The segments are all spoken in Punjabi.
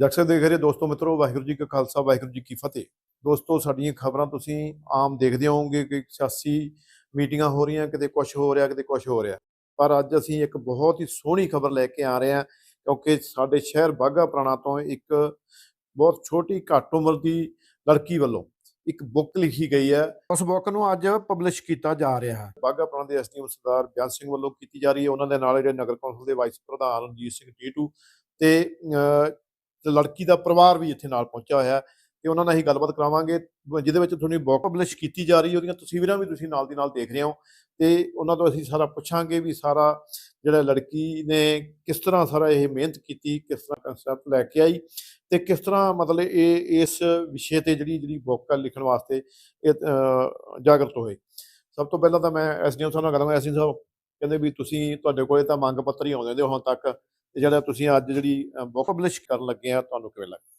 ਜਕਸਰ ਦੇਖ ਰਹੇ ਦੋਸਤੋ ਮਿੱਤਰੋ ਵਾਹਿਗੁਰੂ ਜੀ ਕਾ ਖਾਲਸਾ ਵਾਹਿਗੁਰੂ ਜੀ ਕੀ ਫਤਿਹ। ਦੋਸਤੋ ਸਾਡੀਆਂ ਖਬਰਾਂ ਤੁਸੀਂ ਆਮ ਦੇਖਦੇ ਹੋਵੋਗੇ ਕਿ ਸਿਆਸੀ ਮੀਟਿੰਗਾਂ ਹੋ ਰਹੀਆਂ ਕਿਤੇ ਕੁਝ ਹੋ ਰਿਹਾ ਕਿਤੇ ਕੁਝ ਹੋ ਰਿਹਾ। ਪਰ ਅੱਜ ਅਸੀਂ ਇੱਕ ਬਹੁਤ ਹੀ ਸੋਹਣੀ ਖਬਰ ਲੈ ਕੇ ਆ ਰਹੇ ਹਾਂ ਕਿਉਂਕਿ ਸਾਡੇ ਸ਼ਹਿਰ ਬਾਗਾ ਪੁਰਾਣਾ ਤੋਂ ਇੱਕ ਬਹੁਤ ਛੋਟੀ ਘੱਟ ਉਮਰ ਦੀ ਲੜਕੀ ਵੱਲੋਂ ਇੱਕ ਬੁੱਕ ਲਿਖੀ ਗਈ ਹੈ। ਉਸ ਬੁੱਕ ਨੂੰ ਅੱਜ ਪਬਲਿਸ਼ ਕੀਤਾ ਜਾ ਰਿਹਾ ਹੈ। ਬਾਗਾ ਪੁਰਾਣਾ ਦੇ ਐਸਡੀਐਮ ਸਰਦਾਰ ਬਿਆਨ ਸਿੰਘ ਵੱਲੋਂ ਕੀਤੀ ਜਾ ਰਹੀ ਹੈ। ਉਹਨਾਂ ਦੇ ਨਾਲ ਜਿਹੜੇ ਨਗਰ ਕੌਂਸਲ ਦੇ ਵਾਈਸ ਪ੍ਰਧਾਨ ਰਣਜੀਤ ਸਿੰਘ ਟੀਟੂ ਤੇ ਅਹ, ਤੇ ਲੜਕੀ ਦਾ ਪਰਿਵਾਰ ਵੀ ਇੱਥੇ ਨਾਲ ਪਹੁੰਚਿਆ ਹੋਇਆ ਹੈ ਤੇ ਉਹਨਾਂ ਨਾਲ ਹੀ ਗੱਲਬਾਤ ਕਰਾਵਾਂਗੇ, ਜਿਹਦੇ ਵਿੱਚ ਤੁਹਾਨੂੰ ਬੁੱਕ ਪਬਲਿਸ਼ ਕੀਤੀ ਜਾ ਰਹੀ ਹੈ, ਉਹਦੀਆਂ ਤਸਵੀਰਾਂ ਵੀ ਤੁਸੀਂ ਨਾਲ ਦੀ ਨਾਲ ਦੇਖ ਰਹੇ ਹੋ ਤੇ ਉਹਨਾਂ ਤੋਂ ਅਸੀਂ ਸਾਰਾ ਪੁੱਛਾਂਗੇ ਵੀ ਸਾਰਾ ਜਿਹੜਾ ਲੜਕੀ ਨੇ ਕਿਸ ਤਰ੍ਹਾਂ ਸਾਰਾ ਇਹ ਮਿਹਨਤ ਕੀਤੀ, ਕਿਸ ਤਰ੍ਹਾਂ ਕਨਸੈਪਟ ਲੈ ਕੇ ਆਈ ਤੇ ਕਿਸ ਤਰ੍ਹਾਂ ਮਤਲਬ ਇਹ, ਇਸ ਵਿਸ਼ੇ ਤੇ ਜਿਹੜੀ ਜਿਹੜੀ ਬੁੱਕ ਆ ਲਿਖਣ ਵਾਸਤੇ ਇਹ ਜਾਗਰਤ ਹੋਏ। ਸਭ ਤੋਂ ਪਹਿਲਾਂ ਤਾਂ ਮੈਂ ਐਸਡੀਐਮ ਸਾਹਿਬ ਨਾਲ ਗੱਲ ਕਰਾਂਗਾ। ਐਸਡੀਐਮ ਸਾਹਿਬ ਕਹਿੰਦੇ ਵੀ ਤੁਸੀਂ ਤੁਹਾਡੇ ਕੋਲੇ ਤਾਂ ਮੰਗ ਪੱਤਰ ਹੀ ਆਉਂਦੇ ਨੇ ਹੁਣ ਤੱਕ ਤੇ ਜਿਹੜਾ ਤੁਸੀਂ ਅੱਜ ਜਿਹੜੀ ਬੁੱਕ ਪਬਲਿਸ਼ ਕਰਨ ਲੱਗੇ ਆ, ਤੁਹਾਨੂੰ ਕਿਵੇਂ ਲੱਗਾ?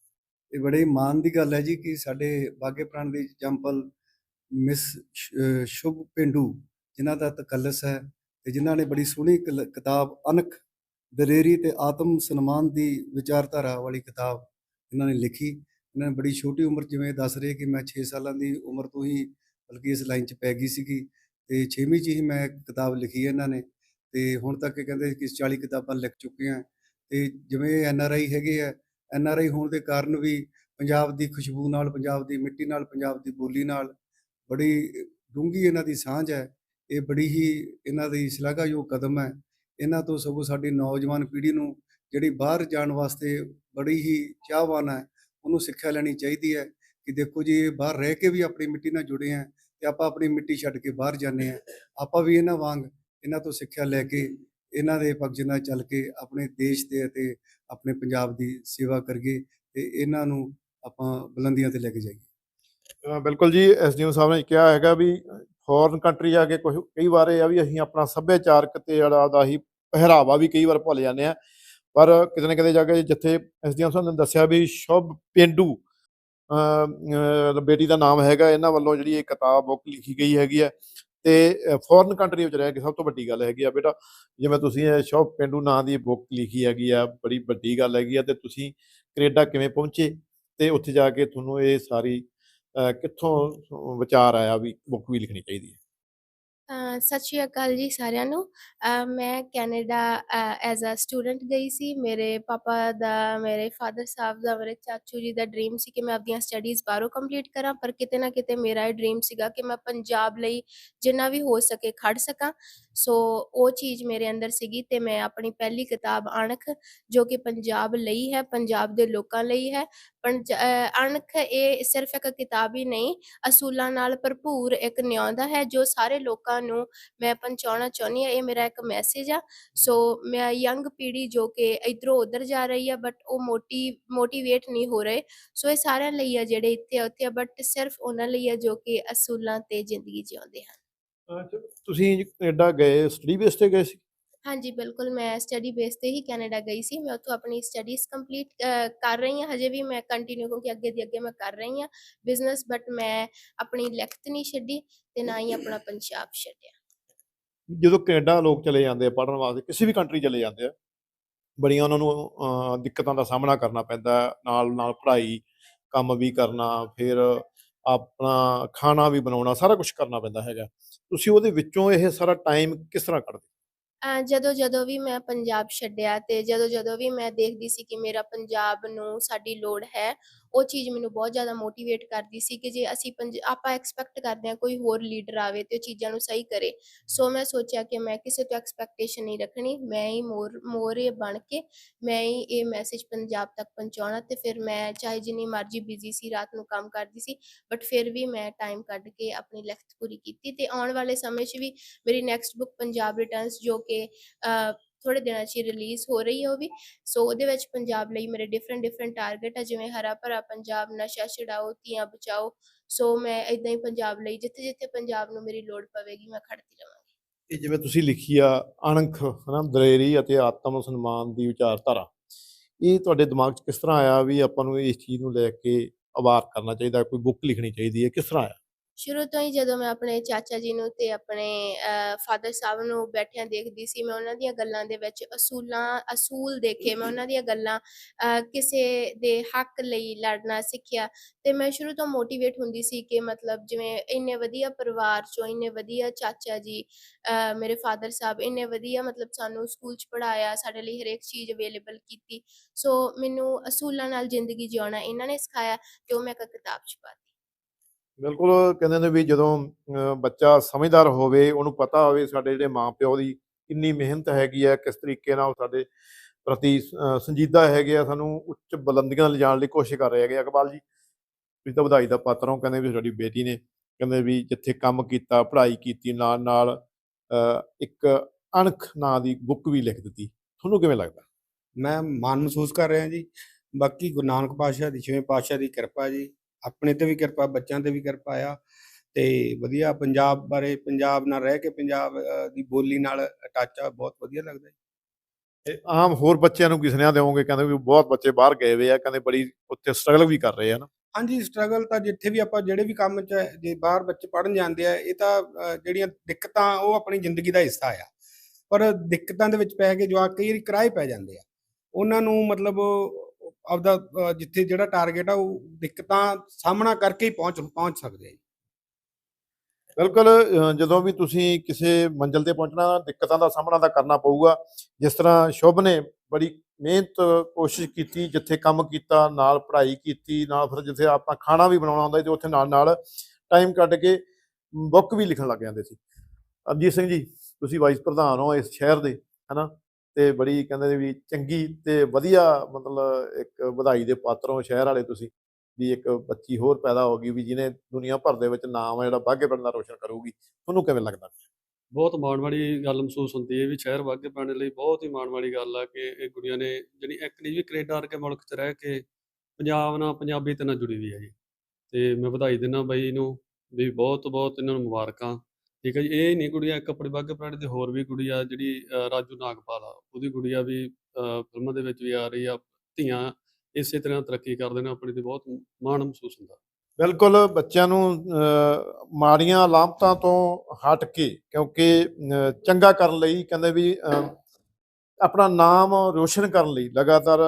ਇਹ ਬੜੇ ਮਾਣ ਦੀ ਗੱਲ ਹੈ ਜੀ ਕਿ ਸਾਡੇ ਬਾਗੇ ਪ੍ਰਾਣ ਦੀ ਜੰਪਲ ਮਿਸ ਸ਼- ਅਹ ਸ਼ੁਭ ਪਿੰਡੂ, ਜਿਨ੍ਹਾਂ ਦਾ ਤਕੱਲਸ ਹੈ ਤੇ ਜਿਨ੍ਹਾਂ ਨੇ ਬੜੀ ਸੋਹਣੀ ਕਲ- ਕਿਤਾਬ ਅਨਖ ਦਰੇਰੀ ਤੇ ਆਤਮ ਸਨਮਾਨ ਦੀ ਵਿਚਾਰਧਾਰਾ ਵਾਲੀ ਕਿਤਾਬ ਇਹਨਾਂ ਨੇ ਲਿਖੀ। ਇਹਨਾਂ ਨੇ ਬੜੀ ਛੋਟੀ ਉਮਰ ਜਿਵੇਂ ਦੱਸ ਰਹੇ ਕਿ ਮੈਂ 6 ਸਾਲਾਂ ਦੀ ਉਮਰ ਤੋਂ ਹੀ ਬਲਕਿ ਇਸ ਲਾਈਨ 'ਚ ਪੈ ਗਈ ਸੀਗੀ ਤੇ 6ਵੀਂ 'ਚ ਹੀ ਮੈਂ ਕਿਤਾਬ ਲਿਖੀ ਇਹਨਾਂ ਨੇ। ਤੇ ਹੁਣ ਤੱਕ ਇਹ ਕਹਿੰਦੇ ਕਿ 40 ਕਿਤਾਬਾਂ ਲਿਖ ਚੁੱਕੇ ਆ ਤੇ ਜਿਵੇਂ ਐਨ ਆਰ ਆਈ ਹੈਗੇ ਆ, ਐਨ ਆਰ ਆਈ ਹੋਣ ਦੇ ਕਾਰਨ ਵੀ ਪੰਜਾਬ ਦੀ ਖੁਸ਼ਬੂ ਨਾਲ, ਪੰਜਾਬ ਦੀ ਮਿੱਟੀ ਨਾਲ, ਪੰਜਾਬ ਦੀ ਬੋਲੀ ਨਾਲ ਬੜੀ ਡੂੰਘੀ ਇਹਨਾਂ ਦੀ ਸਾਂਝ ਹੈ। ਇਹ ਬੜੀ ਹੀ ਇਹਨਾਂ ਦੀ ਸ਼ਲਾਘਾਯੋਗ ਕਦਮ ਹੈ। ਇਹਨਾਂ ਤੋਂ ਸਗੋਂ ਸਾਡੀ ਨੌਜਵਾਨ ਪੀੜ੍ਹੀ ਨੂੰ ਜਿਹੜੀ ਬਾਹਰ ਜਾਣ ਵਾਸਤੇ ਬੜੀ ਹੀ ਚਾਹਵਾਨ ਹੈ, ਉਹਨੂੰ ਸਿੱਖਿਆ ਲੈਣੀ ਚਾਹੀਦੀ ਹੈ ਕਿ ਦੇਖੋ ਜੀ, ਇਹ ਬਾਹਰ ਰਹਿ ਕੇ ਵੀ ਆਪਣੀ ਮਿੱਟੀ ਨਾਲ ਜੁੜੇ ਆ ਤੇ ਆਪਾਂ ਆਪਣੀ ਮਿੱਟੀ ਛੱਡ ਕੇ ਬਾਹਰ ਜਾਂਦੇ ਆ ਆਪਾਂ ਵੀ ਇਹਨਾਂ ਵਾਂਗ ਇਹਨਾਂ ਤੋਂ ਸਿੱਖਿਆ ਲੈ ਕੇ ਇਹਨਾਂ ਦੇ ਪੱਖ ਨਾਲ ਚੱਲ ਕੇ ਆਪਣੇ ਦੇਸ਼ ਦੇ ਅਤੇ ਆਪਣੇ ਪੰਜਾਬ ਦੀ ਸੇਵਾ ਕਰੀਏ ਤੇ ਇਹਨਾਂ ਨੂੰ ਆਪਾਂ ਬੁਲੰਦੀਆਂ ਤੇ ਲੈ ਕੇ ਜਾਈਏ। ਬਿਲਕੁਲ ਜੀ ਐਸਡੀਐਮ ਸਾਹਿਬ ਨੇ ਕਿਹਾ ਹੈਗਾ ਵੀ ਫੋਰਨ ਕੰਟਰੀ ਜਾ ਕੇ ਕੁਝ ਕਈ ਵਾਰ ਇਹ ਆ ਵੀ ਅਸੀਂ ਆਪਣਾ ਸੱਭਿਆਚਾਰਕ ਤੇ ਜਿਹੜਾ ਦਾ ਹੀ ਪਹਿਰਾਵਾ ਵੀ ਕਈ ਵਾਰ ਭੁੱਲ ਜਾਂਦੇ ਆ। ਪਰ ਕਿਤੇ ਨਾ ਕਿਤੇ ਜਾ ਕੇ ਜਿੱਥੇ ਐਸਡੀਐਮ ਸਾਹਿਬ ਨੇ ਦੱਸਿਆ ਵੀ ਸ਼ੁਭ ਪਿੰਡੂ ਅਹ, ਬੇਟੀ ਦਾ ਨਾਮ ਹੈਗਾ ਇਹਨਾਂ ਵੱਲੋਂ ਜਿਹੜੀ ਇਹ ਕਿਤਾਬ ਬੁੱਕ ਲਿਖੀ ਗਈ ਹੈਗੀ ਹੈ ਤੇ ਫੋਰਨ ਕੰਟਰੀ ਵਿੱਚ ਰਹਿ ਕੇ ਸਭ ਤੋਂ ਵੱਡੀ ਗੱਲ ਹੈਗੀ ਆ ਬੇਟਾ, ਜਿਵੇਂ ਤੁਸੀਂ ਇਹ ਸ਼ੁਭ ਪਿੰਡੂ ਨਾਂ ਦੀ ਬੁੱਕ ਲਿਖੀ ਹੈਗੀ ਆ, ਬੜੀ ਵੱਡੀ ਗੱਲ ਹੈਗੀ ਆ ਤੇ ਤੁਸੀਂ ਕੈਨੇਡਾ ਕਿਵੇਂ ਪਹੁੰਚੇ ਤੇ ਉੱਥੇ ਜਾ ਕੇ ਤੁਹਾਨੂੰ ਇਹ ਸਾਰੀ ਕਿੱਥੋਂ ਵਿਚਾਰ ਆਇਆ ਵੀ ਬੁੱਕ ਵੀ ਲਿਖਣੀ ਚਾਹੀਦੀ ਹੈ। ਅ, ਸਤਿ ਸ਼੍ਰੀ ਅਕਾਲ ਜੀ ਸਾਰਿਆਂ ਨੂੰ। ਅ, ਮੈਂ ਕੈਨੇਡਾ ਐਜ਼ ਅ ਸਟੂਡੈਂਟ ਗਈ ਸੀ। ਮੇਰੇ ਪਾਪਾ ਦਾ ਮੇਰੇ ਫਾਦਰ ਸਾਹਿਬ ਦਾ ਮੇਰੇ ਚਾਚੂ ਜੀ ਦਾ ਡ੍ਰੀਮ ਸੀ ਕਿ ਮੈਂ ਆਪਣੀਆਂ ਸਟੱਡੀਜ਼ ਬਾਹਰੋਂ ਕੰਪਲੀਟ ਕਰਾਂ ਪਰ ਕਿਤੇ ਨਾ ਕਿਤੇ ਮੇਰਾ ਇਹ ਡ੍ਰੀਮ ਸੀਗਾ ਕਿ ਮੈਂ ਪੰਜਾਬ ਲਈ ਜਿੰਨਾ ਵੀ ਹੋ ਸਕੇ ਖੜ ਸਕਾਂ। ਸੋ ਉਹ ਚੀਜ਼ ਮੇਰੇ ਅੰਦਰ ਸੀਗੀ ਤੇ ਮੈਂ ਆਪਣੀ ਪਹਿਲੀ ਕਿਤਾਬ ਅਣਖ ਜੋ ਕਿ ਪੰਜਾਬ ਲਈ ਹੈ ਪੰਜਾਬ ਦੇ ਲੋਕਾਂ ਲਈ ਹੈ। ਪੰਜ ਅ, ਅਣਖ ਇਹ ਸਿਰਫ ਇੱਕ ਕਿਤਾਬ ਹੀ ਨਹੀਂ ਅਸੂਲਾਂ ਨਾਲ ਭਰਪੂਰ ਇੱਕ ਨਿਉਂਦਾ ਹੈ ਜੋ ਸਾਰੇ ਲੋਕਾਂ ਨੂੰ ਮੈਂ ਪਹੁੰਚਾਉਣਾ ਚਾਹੁੰਦੀ ਹਾਂ, ਇਹ ਮੇਰਾ ਇੱਕ ਮੈਸੇਜ ਆ। ਸੋ ਮੈਂ ਯੰਗ ਪੀੜ੍ਹੀ ਜੋ ਕਿ ਇਧਰੋਂ ਉਧਰ ਜਾ ਰਹੀ ਆ ਬਟ ਉਹ ਮੋਟੀ ਮੋਟੀਵੇਟ ਨਹੀਂ ਹੋ ਰਹੇ। ਸੋ ਇਹ ਸਾਰਿਆਂ ਲਈ ਆ ਜਿਹੜੇ ਇੱਥੇ ਆ, ਉੱਥੇ ਆ ਬਟ ਸਿਰਫ ਉਹਨਾਂ ਲਈ ਆ ਜੋ ਕਿ ਅਸੂਲਾਂ ਤੇ ਜ਼ਿੰਦਗੀ ਜਿਉਂਦੇ ਹਨ। ਤੁਸੀਂ ਕੈਨੇਡਾ ਗਏ ਸਟੱਡੀ ਬੇਸ ਤੇ ਗਏ ਸੀ? ਹਾਂਜੀ, ਬਿਲਕੁਲ ਮੈਂ ਸਟੱਡੀ ਬੇਸ ਤੇ ਹੀ ਕੈਨੇਡਾ ਗਈ ਸੀ, ਮੈਂ ਉੱਥੋਂ ਆਪਣੀ ਸਟੱਡੀਜ਼ ਕੰਪਲੀਟ ਕਰ ਰਹੀ ਹਾਂ, ਹਜੇ ਵੀ ਮੈਂ ਕੰਟੀਨਿਊ ਕਿਉਂਕਿ ਅੱਗੇ ਦੀ ਅੱਗੇ ਮੈਂ ਕਰ ਰਹੀ ਹਾਂ ਬਿਜ਼ਨਸ ਬਟ ਮੈਂ ਆਪਣੀ ਲਿਖਤ ਨਹੀਂ ਛੱਡੀ ਤੇ ਨਾ ਹੀ ਆਪਣਾ ਪੰਜਾਬ ਛੱਡਿਆ। ਜਦੋਂ ਕੈਨੇਡਾ ਲੋਕ ਚਲੇ ਜਾਂਦੇ ਆ ਪੜ੍ਹਨ ਵਾਸਤੇ, ਕਿਸੇ ਵੀ ਕੰਟਰੀ ਚਲੇ ਜਾਂਦੇ ਆ, ਬੜੀਆਂ ਉਹਨਾਂ ਨੂੰ ਦਿੱਕਤਾਂ ਦਾ ਸਾਹਮਣਾ ਕਰਨਾ ਪੈਂਦਾ, ਨਾਲ ਨਾਲ ਪੜ੍ਹਾਈ, ਕੰਮ ਵੀ ਕਰਨਾ, ਫਿਰ ਆਪਣਾ ਖਾਣਾ ਵੀ ਬਣਾਉਣਾ, ਸਾਰਾ ਕੁਝ ਕਰਨਾ ਪੈਂਦਾ ਹੈਗਾ। ਤੁਸੀਂ ਉਹਦੇ ਵਿੱਚੋਂ ਇਹ ਸਾਰਾ ਟਾਈਮ ਕਿਸ ਤਰ੍ਹਾਂ ਕੱਢਦੇ? ਅਹ ਜਦੋਂ ਜਦੋਂ ਵੀ ਮੈਂ ਪੰਜਾਬ ਛੱਡਿਆ ਤੇ ਜਦੋਂ ਜਦੋਂ ਵੀ ਮੈਂ ਦੇਖਦੀ ਸੀ ਕਿ ਮੇਰਾ ਪੰਜਾਬ ਨੂੰ ਸਾਡੀ ਲੋੜ ਹੈ ਉਹ ਚੀਜ਼ ਮੈਨੂੰ ਬਹੁਤ ਜ਼ਿਆਦਾ ਮੋਟੀਵੇਟ ਕਰਦੀ ਸੀ ਕਿ ਜੇ ਅਸੀਂ ਆਪਾਂ ਐਕਸਪੈਕਟ ਕਰਦੇ ਹਾਂ ਕੋਈ ਹੋਰ ਲੀਡਰ ਆਵੇ ਤੇ ਉਹ ਚੀਜ਼ਾਂ ਨੂੰ ਸਹੀ ਕਰੇ। ਸੋ ਮੈਂ ਸੋਚਿਆ ਕਿ ਮੈਂ ਕਿਸੇ ਤੋਂ ਐਕਸਪੈਕਟੇਸ਼ਨ ਨਹੀਂ ਰੱਖਣੀ, ਮੈਂ ਹੀ ਮੋਰ, ਮੋਰੇ ਬਣ ਕੇ ਮੈਂ ਹੀ ਇਹ ਮੈਸੇਜ ਪੰਜਾਬ ਤੱਕ ਪਹੁੰਚਾਉਣਾ ਤੇ ਫਿਰ ਮੈਂ ਚਾਹੇ ਜਿੰਨੀ ਮਰਜ਼ੀ ਬਿਜ਼ੀ ਸੀ, ਰਾਤ ਨੂੰ ਕੰਮ ਕਰਦੀ ਸੀ ਬਟ ਫਿਰ ਵੀ ਮੈਂ ਟਾਈਮ ਕੱਢ ਕੇ ਆਪਣੀ ਲਿਖਤ ਪੂਰੀ ਕੀਤੀ ਤੇ ਆਉਣ ਵਾਲੇ ਸਮੇਂ 'ਚ ਵੀ ਮੇਰੀ ਨੈਕਸਟ ਬੁੱਕ ਪੰਜਾਬ ਰਿਟਰਨਸ ਜੋ ਕਿ ਥੋੜੇ ਦਿਨਾਂ 'ਚ ਰਿਲੀਜ਼ ਹੋ ਰਹੀ ਹੈ ਉਹ ਵੀ। ਸੋ ਉਹਦੇ ਵਿੱਚ ਪੰਜਾਬ ਲਈ ਮੇਰੇ ਡਿਫਰੈਂਟ ਡਿਫਰੈਂਟ ਟਾਰਗੇਟ ਆ, ਜਿਵੇਂ ਹਰਾ ਭਰਾ ਪੰਜਾਬ, ਨਸ਼ਾ ਛਡਾਓ, ਧੀਆਂ ਬਚਾਓ। ਸੋ ਮੈਂ ਇਦਾਂ ਹੀ ਪੰਜਾਬ ਲਈ, ਜਿੱਥੇ ਜਿੱਥੇ ਪੰਜਾਬ ਨੂੰ ਮੇਰੀ ਲੋੜ ਪਵੇਗੀ, ਮੈਂ ਖੜਦੀ ਰਵਾਂਗੀ ਇਹ ਜਿਵੇਂ ਤੁਸੀਂ ਲਿਖੀ ਆ, ਅਣਖ, ਹਨਾ, ਦਲੇਰੀ ਅਤੇ ਆਤਮ ਸਨਮਾਨ ਦੀ ਵਿਚਾਰਧਾਰਾ। ਇਹ ਤੁਹਾਡੇ ਦਿਮਾਗ 'ਚ ਕਿਸ ਤਰ੍ਹਾਂ ਆਇਆ ਵੀ ਆਪਾਂ ਨੂੰ ਇਸ ਚੀਜ਼ ਨੂੰ ਲੈ ਕੇ ਆਵਾਰ ਕਰਨਾ ਚਾਹੀਦਾ, ਕੋਈ ਬੁੱਕ ਲਿਖਣੀ ਚਾਹੀਦੀ ਹੈ, ਕਿਸ ਤਰ੍ਹਾਂ ਆਇਆ? ਸ਼ੁਰੂ ਤੋਂ ਹੀ ਜਦੋਂ ਮੈਂ ਆਪਣੇ ਚਾਚਾ ਜੀ ਨੂੰ ਤੇ ਆਪਣੇ ਫਾਦਰ ਸਾਹਿਬ ਨੂੰ ਬੈਠਿਆਂ ਦੇਖਦੀ ਸੀ, ਮੈਂ ਉਹਨਾਂ ਦੀਆਂ ਗੱਲਾਂ ਦੇ ਵਿੱਚ ਅਸੂਲਾਂ, ਅਸੂਲ ਦੇਖੇ, ਮੈਂ ਉਹਨਾਂ ਦੀਆਂ ਗੱਲਾਂ ਕਿਸੇ ਦੇ ਹੱਕ ਲਈ ਲੜਨਾ ਸਿੱਖਿਆ ਤੇ ਮੈਂ ਸ਼ੁਰੂ ਤੋਂ ਮੋਟੀਵੇਟ ਹੁੰਦੀ ਸੀ ਕਿ ਮਤਲਬ ਜਿਵੇਂ ਇੰਨੇ ਵਧੀਆ ਪਰਿਵਾਰ ਚੋਂ ਇੰਨੇ ਵਧੀਆ ਚਾਚਾ ਜੀ ਮੇਰੇ ਫਾਦਰ ਸਾਹਿਬ ਇੰਨੇ ਵਧੀਆ ਮਤਲਬ ਸਾਨੂੰ ਸਕੂਲ 'ਚ ਪੜਾਇਆ ਸਾਡੇ ਲਈ ਹਰੇਕ ਚੀਜ਼ ਅਵੇਲੇਬਲ ਕੀਤੀ, ਸੋ ਮੈਨੂੰ ਅਸੂਲਾਂ ਨਾਲ ਜ਼ਿੰਦਗੀ ਜਿਉਣਾ, ਇਹਨਾਂ ਨੇ ਸਿਖਾਇਆ ਤੇ ਉਹ ਮੈਂ ਇੱਕ ਕਿਤਾਬ 'ਚ ਪਾਤੀ ਬਿਲਕੁਲ ਕਹਿੰਦੇ ਨੇ ਵੀ ਜਦੋਂ ਬੱਚਾ ਸਮਝਦਾਰ ਹੋਵੇ, ਉਹਨੂੰ ਪਤਾ ਹੋਵੇ ਸਾਡੇ ਜਿਹੜੇ ਮਾਪਿਓ ਦੀ ਕਿੰਨੀ ਮਿਹਨਤ ਹੈਗੀ ਹੈ, ਕਿਸ ਤਰੀਕੇ ਨਾਲ ਉਹ ਸਾਡੇ ਪ੍ਰਤੀ ਸੰਜੀਦਾ ਹੈਗੇ ਆ, ਸਾਨੂੰ ਉੱਚ ਬੁਲੰਦੀਆਂ ਲਿਜਾਣ ਲਈ ਕੋਸ਼ਿਸ਼ ਕਰ ਰਹੇ ਹੈਗੇ ਅਕਬਾਲ ਜੀ, ਤੁਸੀਂ ਤਾਂ ਵਧਾਈ ਦਾ ਪਾਤਰ ਹੋ, ਕਹਿੰਦੇ ਵੀ ਸਾਡੀ ਬੇਟੀ ਨੇ ਕਹਿੰਦੇ ਵੀ ਜਿੱਥੇ ਕੰਮ ਕੀਤਾ, ਪੜ੍ਹਾਈ ਕੀਤੀ ਨਾਲ ਨਾਲ ਇੱਕ ਅਣਖ ਨਾਂ ਦੀ ਬੁੱਕ ਵੀ ਲਿਖ ਦਿੱਤੀ। ਤੁਹਾਨੂੰ ਕਿਵੇਂ ਲੱਗਦਾ? ਮੈਂ ਮਾਣ ਮਹਿਸੂਸ ਕਰ ਰਿਹਾ ਜੀ। ਬਾਕੀ ਗੁਰੂ ਨਾਨਕ ਪਾਤਸ਼ਾਹ ਦੀ, ਛੇਵੇਂ ਪਾਤਸ਼ਾਹ ਦੀ ਕਿਰਪਾ ਜੀ। ਆਪਣੇ ਤੇ ਵੀ ਕਿਰਪਾ ਬੱਚਿਆਂ ਤੇ ਵੀ ਕਿਰਪਾ ਆ ਤੇ ਵਧੀਆ ਪੰਜਾਬ ਬਾਰੇ ਪੰਜਾਬ ਨਾਲ ਰਹਿ ਕੇ ਪੰਜਾਬ ਦੀ ਬੋਲੀ ਨਾਲ ਅਟੈਚ ਆ ਬਹੁਤ ਵਧੀਆ ਲੱਗਦਾ। ਤੇ ਆਮ ਹੋਰ ਬੱਚਿਆਂ ਨੂੰ ਕੀ ਸੁਨੇਹਾ ਦੇਵੋਗੇ ਕਹਿੰਦੇ ਵੀ ਬਹੁਤ ਬੱਚੇ ਬਾਹਰ ਗਏ ਹੋਏ ਆ ਕਹਿੰਦੇ ਬੜੀ ਉੱਥੇ ਸਟਰਗਲ ਵੀ ਕਰ ਰਹੇ ਆ ਨਾ। ਹਾਂਜੀ ਸਟਰਗਲ ਤਾਂ ਜਿੱਥੇ ਵੀ ਆਪਾਂ ਜਿਹੜੇ ਵੀ ਕੰਮ 'ਚ ਜੇ ਬਾਹਰ ਬੱਚੇ ਪੜਨ ਜਾਂਦੇ ਆ ਇਹ ਤਾਂ ਜਿਹੜੀਆਂ ਦਿੱਕਤਾਂ ਉਹ ਆਪਣੀ ਜ਼ਿੰਦਗੀ ਦਾ ਹਿੱਸਾ ਆ। ਪਰ ਦਿੱਕਤਾਂ ਦੇ ਵਿੱਚ ਪੈ ਕੇ ਜਵਾਕ ਕਈ ਵਾਰੀ ਕਿਰਾਏ ਪੈ ਜਾਂਦੇ ਆ। ਉਹਨਾਂ ਨੂੰ ਮਤਲਬ ਆਪਦਾ ਜਿੱਥੇ ਜਿਹੜਾ ਟਾਰਗੇਟ ਆ, ਉਹ ਦਿੱਕਤਾਂ ਸਾਹਮਣਾ ਕਰਕੇ ਹੀ ਪਹੁੰਚ ਪਹੁੰਚ ਸਕਦੇ ਆ ਜੀ। ਬਿਲਕੁਲ ਜਦੋਂ ਵੀ ਤੁਸੀਂ ਕਿਸੇ ਮੰਜ਼ਿਲ ਤੇ ਪਹੁੰਚਣਾ, ਦਿੱਕਤਾਂ ਦਾ ਸਾਹਮਣਾ ਤਾਂ ਕਰਨਾ ਪਊਗਾ। ਜਿਸ ਤਰ੍ਹਾਂ ਸ਼ੁਭ ਨੇ ਬੜੀ ਮਿਹਨਤ, ਕੋਸ਼ਿਸ਼ ਕੀਤੀ, ਜਿੱਥੇ ਕੰਮ ਕੀਤਾ, ਨਾਲ ਪੜ੍ਹਾਈ ਕੀਤੀ, ਨਾਲ ਫਿਰ ਜਿੱਥੇ ਆਪਾਂ ਖਾਣਾ ਵੀ ਬਣਾਉਣਾ ਹੁੰਦਾ ਸੀ, ਤੇ ਉੱਥੇ ਨਾਲ ਨਾਲ ਟਾਈਮ ਕੱਢ ਕੇ ਬੁੱਕ ਵੀ ਲਿਖਣ ਲੱਗ ਜਾਂਦੇ ਸੀ। ਅਰਜੀਤ ਸਿੰਘ ਜੀ, ਤੁਸੀਂ ਵਾਈਸ ਪ੍ਰਧਾਨ ਹੋ ਇਸ ਸ਼ਹਿਰ ਦੇ, ਹਨਾ? ਤੇ ਬੜੀ ਕਹਿੰਦੇ ਵੀ ਚੰਗੀ ਤੇ ਵਧੀਆ ਮਤਲਬ ਇੱਕ ਵਧਾਈ ਦੇ ਪਾਤਰ ਹੋ ਸ਼ਹਿਰ ਵਾਲੇ ਤੁਸੀਂ ਵੀ ਇੱਕ ਬੱਚੀ ਹੋਰ ਪੈਦਾ ਹੋ ਗਈ ਵੀ ਜਿਹਨੇ ਦੁਨੀਆ ਭਰ ਦੇ ਵਿੱਚ ਨਾਮ ਆ ਜਿਹੜਾ ਬਾਘੇ ਪਿੰਡ ਦਾ ਰੋਸ਼ਨ ਕਰੂਗੀ। ਤੁਹਾਨੂੰ ਕਿਵੇਂ ਲੱਗਦਾ? ਬਹੁਤ ਮਾਣ ਵਾਲੀ ਗੱਲ ਮਹਿਸੂਸ ਹੁੰਦੀ ਹੈ ਵੀ ਸ਼ਹਿਰ ਵਾਘੇ ਪਿੰਡ ਲਈ ਬਹੁਤ ਹੀ ਮਾਣ ਵਾਲੀ ਗੱਲ ਆ ਕਿ ਇਹ ਕੁੜੀਆਂ ਨੇ ਜਿਹੜੀ ਇੱਕ ਨਹੀਂ ਵੀ ਕੈਨੇਡਾ ਵਰਗੇ ਮੁਲਕ 'ਚ ਰਹਿ ਕੇ ਪੰਜਾਬ ਨਾਲ ਪੰਜਾਬੀ 'ਤੇ ਨਾਲ ਜੁੜੀ ਹੋਈ ਹੈ ਜੀ। ਤੇ ਮੈਂ ਵਧਾਈ ਦਿੰਦਾ ਬਾਈ ਨੂੰ ਵੀ ਬਹੁਤ ਬਹੁਤ ਇਹਨਾਂ ਨੂੰ ਮੁਬਾਰਕਾਂ। ਠੀਕ ਹੈ ਜੀ ਇਹ ਨਹੀਂ ਕੁੜੀਆਂ ਇੱਕ ਆਪਣੇ ਵਾਘੇ ਪਿੰਡ ਹੋਰ ਵੀ ਕੁੜੀ ਆ ਜਿਹੜੀ ਰਾਜੂ ਨਾਗਪਾਲ ਆ ਉਹਦੀ ਗੁੜੀਆ ਵੀ ਅ, ਫਿਲਮਾਂ ਦੇ ਵਿੱਚ ਵੀ ਆ ਰਹੀ ਆ ਧੀਆਂ ਇਸੇ ਤਰ੍ਹਾਂ ਤਰੱਕੀ ਕਰਦੇ ਨੇ ਆਪਣੀ ਤੇ ਬਹੁਤ ਮਾਣ ਮਹਿਸੂਸ ਹੁੰਦਾ। ਬਿਲਕੁਲ ਬੱਚਿਆਂ ਨੂੰ ਅ, ਮਾੜੀਆਂ ਲਾਮਤਾਂ ਤੋਂ ਹਟ ਕੇ ਕਿਉਂਕਿ ਅ, ਚੰਗਾ ਕਰਨ ਲਈ ਕਹਿੰਦੇ ਵੀ ਅ, ਆਪਣਾ ਨਾਮ ਰੋਸ਼ਨ ਕਰਨ ਲਈ ਲਗਾਤਾਰ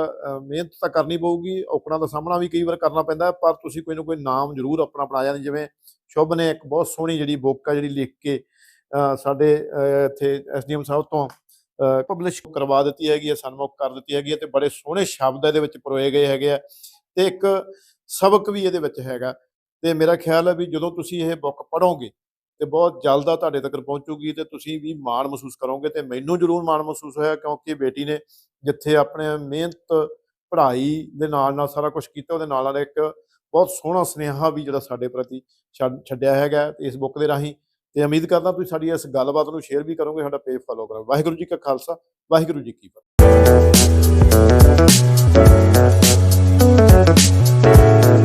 ਮਿਹਨਤ ਤਾਂ ਕਰਨੀ ਪਊਗੀ ਔਕੜਾਂ ਦਾ ਸਾਹਮਣਾ ਵੀ ਕਈ ਵਾਰ ਕਰਨਾ ਪੈਂਦਾ ਪਰ ਤੁਸੀਂ ਕੋਈ ਨਾ ਕੋਈ ਨਾਮ ਜ਼ਰੂਰ ਆਪਣਾ ਬਣਾਇਆ ਜਿਵੇਂ ਸ਼ੁਭ ਨੇ ਇੱਕ ਬਹੁਤ ਸੋਹਣੀ ਜਿਹੜੀ ਬੁੱਕ ਆ ਜਿਹੜੀ ਲਿਖ ਕੇ ਅ, ਸਾਡੇ ਅ, ਇੱਥੇ ਐਸਡੀਐਮ ਸਾਹਿਬ ਤੋਂ ਪਬਲਿਸ਼ ਕਰਵਾ ਦਿੱਤੀ ਹੈਗੀ ਹੈ ਸਨਮੁਖ ਕਰ ਦਿੱਤੀ ਹੈਗੀ ਹੈ ਤੇ ਬੜੇ ਸੋਹਣੇ ਸ਼ਬਦ ਇਹਦੇ ਵਿੱਚ ਪਰੋਏ ਗਏ ਹੈਗੇ ਆ ਤੇ ਇੱਕ ਸਬਕ ਵੀ ਇਹਦੇ ਵਿੱਚ ਹੈਗਾ। ਤੇ ਮੇਰਾ ਖਿਆਲ ਹੈ ਵੀ ਜਦੋਂ ਤੁਸੀਂ ਇਹ ਬੁੱਕ ਪੜ੍ਹੋਗੇ ਤੇ ਬਹੁਤ ਜਲਦ ਆ ਤੁਹਾਡੇ ਤੱਕ ਪਹੁੰਚੂਗੀ ਤੇ ਤੁਸੀਂ ਵੀ ਮਾਣ ਮਹਿਸੂਸ ਕਰੋਗੇ ਤੇ ਮੈਨੂੰ ਜ਼ਰੂਰ ਮਾਣ ਮਹਿਸੂਸ ਹੋਇਆ ਕਿਉਂਕਿ ਬੇਟੀ ਨੇ ਜਿੱਥੇ ਆਪਣੇ ਮਿਹਨਤ, ਪੜ੍ਹਾਈ ਦੇ ਨਾਲ ਨਾਲ ਸਾਰਾ ਕੁਝ ਕੀਤਾ, ਉਹਦੇ ਨਾਲ ਨਾਲ ਇੱਕ ਬਹੁਤ ਸੋਹਣਾ ਸੁਨੇਹਾ ਵੀ ਜਿਹੜਾ ਸਾਡੇ ਪ੍ਰਤੀ ਛੱਡਿਆ ਹੈਗਾ ਇਸ ਬੁੱਕ ਦੇ ਰਾਹੀਂ ਤੇ ਉਮੀਦ ਕਰਦਾ ਤੁਸੀਂ ਸਾਡੀ ਇਸ ਗੱਲਬਾਤ ਨੂੰ ਸ਼ੇਅਰ ਵੀ ਕਰੋਗੇ, ਸਾਡਾ ਪੇਜ ਫੋਲੋ ਕਰੋ ਵਾਹਿਗੁਰੂ ਜੀ ਕਾ ਖਾਲਸਾ, ਵਾਹਿਗੁਰੂ ਜੀ ਕੀ ਫਤਿਹ।